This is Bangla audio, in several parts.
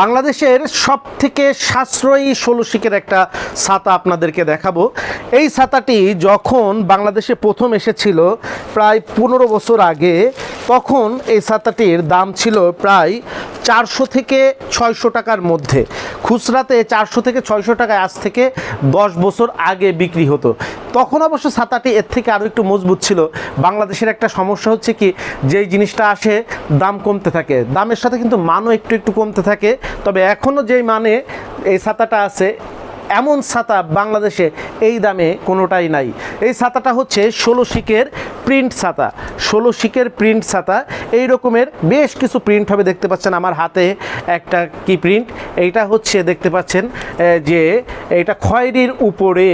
বাংলাদেশের সব থেকে সাশ্রয়ী ষোলো শিকের একটা ছাতা আপনাদেরকে দেখাবো। এই ছাতাটি যখন বাংলাদেশে প্রথম এসেছিল প্রায় পনেরো বছর আগে, তখন এই ছাতাটির দাম ছিল প্রায় চারশো থেকে ছয়শো টাকার মধ্যে। খুচরাতে চারশো থেকে ছয়শো টাকায় আজ থেকে দশ বছর আগে বিক্রি হতো। তখন অবশ্য ছাতাটি এর থেকে আরও একটু মজবুত ছিল। বাংলাদেশের একটা সমস্যা হচ্ছে কি, যেই জিনিসটা আসে, দাম কমতে থাকে। দামের সাথে কিন্তু মানও একটু একটু কমতে থাকে। তবে এখনও যেই মানে এই ছাতাটা আছে, এমন ছাতা বাংলাদেশে এই দামে কোনোটাই নাই। এই ছাতাটা হচ্ছে ষোলো শিকের প্রিন্ট ছাতা। ষোলো শিকের প্রিন্ট ছাতা। এই রকমের বেশ কিছু প্রিন্ট হবে, দেখতে পাচ্ছেন আমার হাতে একটা কি প্রিন্ট। এইটা হচ্ছে, দেখতে পাচ্ছেন যে এটা খয়েরির উপরে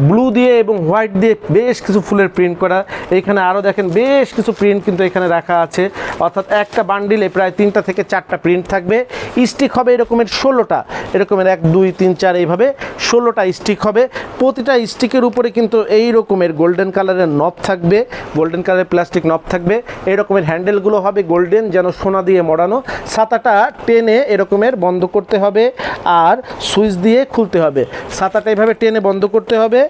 ব্লু দিয়ে এবং হোয়াইট দিয়ে বেশ কিছু ফুলের প্রিন্ট করা। এইখানে আরও দেখেন বেশ কিছু প্রিন্ট কিন্তু এখানে রাখা আছে। অর্থাৎ একটা বান্ডিলে প্রায় তিনটা থেকে চারটা প্রিন্ট থাকবে। স্টিক হবে এরকমের ষোলোটা। এরকমের এক, দুই, তিন, চার এইভাবে ষোলোটা স্টিক হবে। প্রতিটা স্টিকের উপরে কিন্তু এই রকমের গোল্ডেন কালারের নব থাকবে। গোল্ডেন কালারের প্লাস্টিক নব থাকবে। এই রকমের হ্যান্ডেলগুলো হবে গোল্ডেন যেন সোনা দিয়ে মোড়ানো। ছাতাটা টেনে এরকমের বন্ধ করতে হবে। আর সুইচ দিয়ে খুলতে হবে। ছাতাটা এইভাবে টেনে বন্ধ করতে হবে।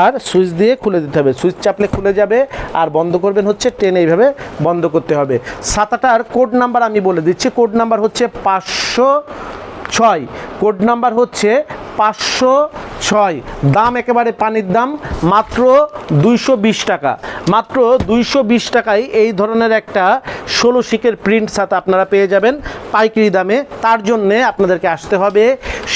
আর সুইচ দিয়ে খুলে দিতে হবে। সুইচ চাপলে খুলে যাবে আর বন্ধ করবেন হচ্ছে টেনে এইভাবে বন্ধ করতে হবে। সাতাটার কোড নাম্বার আমি বলে দিচ্ছি। কোড নাম্বার হচ্ছে পাঁচশো ছয়। কোড নাম্বার হচ্ছে পাঁচশো ছয়। দাম একেবারে পানির দাম, মাত্র দুইশো বিশ টাকা। মাত্র দুইশো বিশ টাকায় এই ধরনের একটা ষোলো শিকের প্রিন্ট ছাতা আপনারা পেয়ে যাবেন। পাইকারি দামে। তার জন্যে আপনাদেরকে আসতে হবে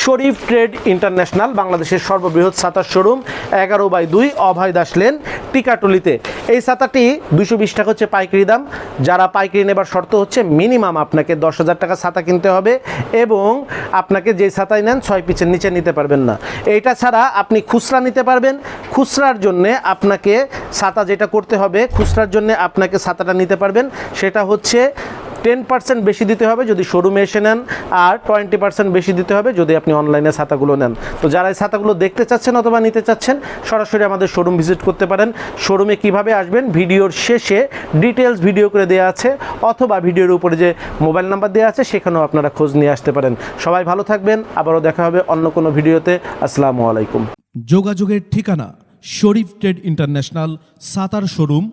শরীফ ট্রেড ইন্টারন্যাশনাল, বাংলাদেশের সর্ববৃহৎ ছাতার শোরুম, এগারো বাই দুই, অভয় দাস লেন, টিকাটুলিতে। এই ছাতাটি দুশো বিশ টাকা হচ্ছে পাইকারি দাম। যারা পাইকারি নেবার শর্ত হচ্ছে মিনিমাম আপনাকে দশ হাজার টাকা ছাতা কিনতে হবে এবং আপনাকে যে ছাতাই নেন ছয় পিচের নিচে নিতে পারবেন না। এইটা ছাড়া আপনি খুচরা নিতে পারবেন। খুচরার জন্যে আপনাকে ছাতা যেটা করতে হবে, খুচরার জন্য আপনাকে ছাতাটা নিতে পারবেন। সেটা হচ্ছে টেন পার্সেন্ট বেশি দিতে হবে যদি শোরুমে এসে নেন, আর টোয়েন্টি পার্সেন্ট বেশি দিতে হবে যদি আপনি অনলাইনে ছাতাগুলো নেন। তো যারা এই ছাতাগুলো দেখতে চাচ্ছেন অথবা নিতে চাচ্ছেন, সরাসরি আমাদের শোরুম ভিজিট করতে পারেন। শোরুমে কীভাবে আসবেন, ভিডিওর শেষে ডিটেলস ভিডিও করে দেওয়া আছে, অথবা ভিডিওর উপরে যে মোবাইল নাম্বার দেওয়া আছে, সেখানেও আপনারা খোঁজ নিয়ে আসতে পারেন। সবাই ভালো থাকবেন, আবারও দেখা হবে অন্য কোনো ভিডিওতে। আসসালামু আলাইকুম। যোগাযোগের ঠিকানা Sharif trade international, Sattar showroom,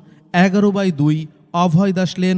এগারো বাই দুই, অভয় দাস লেন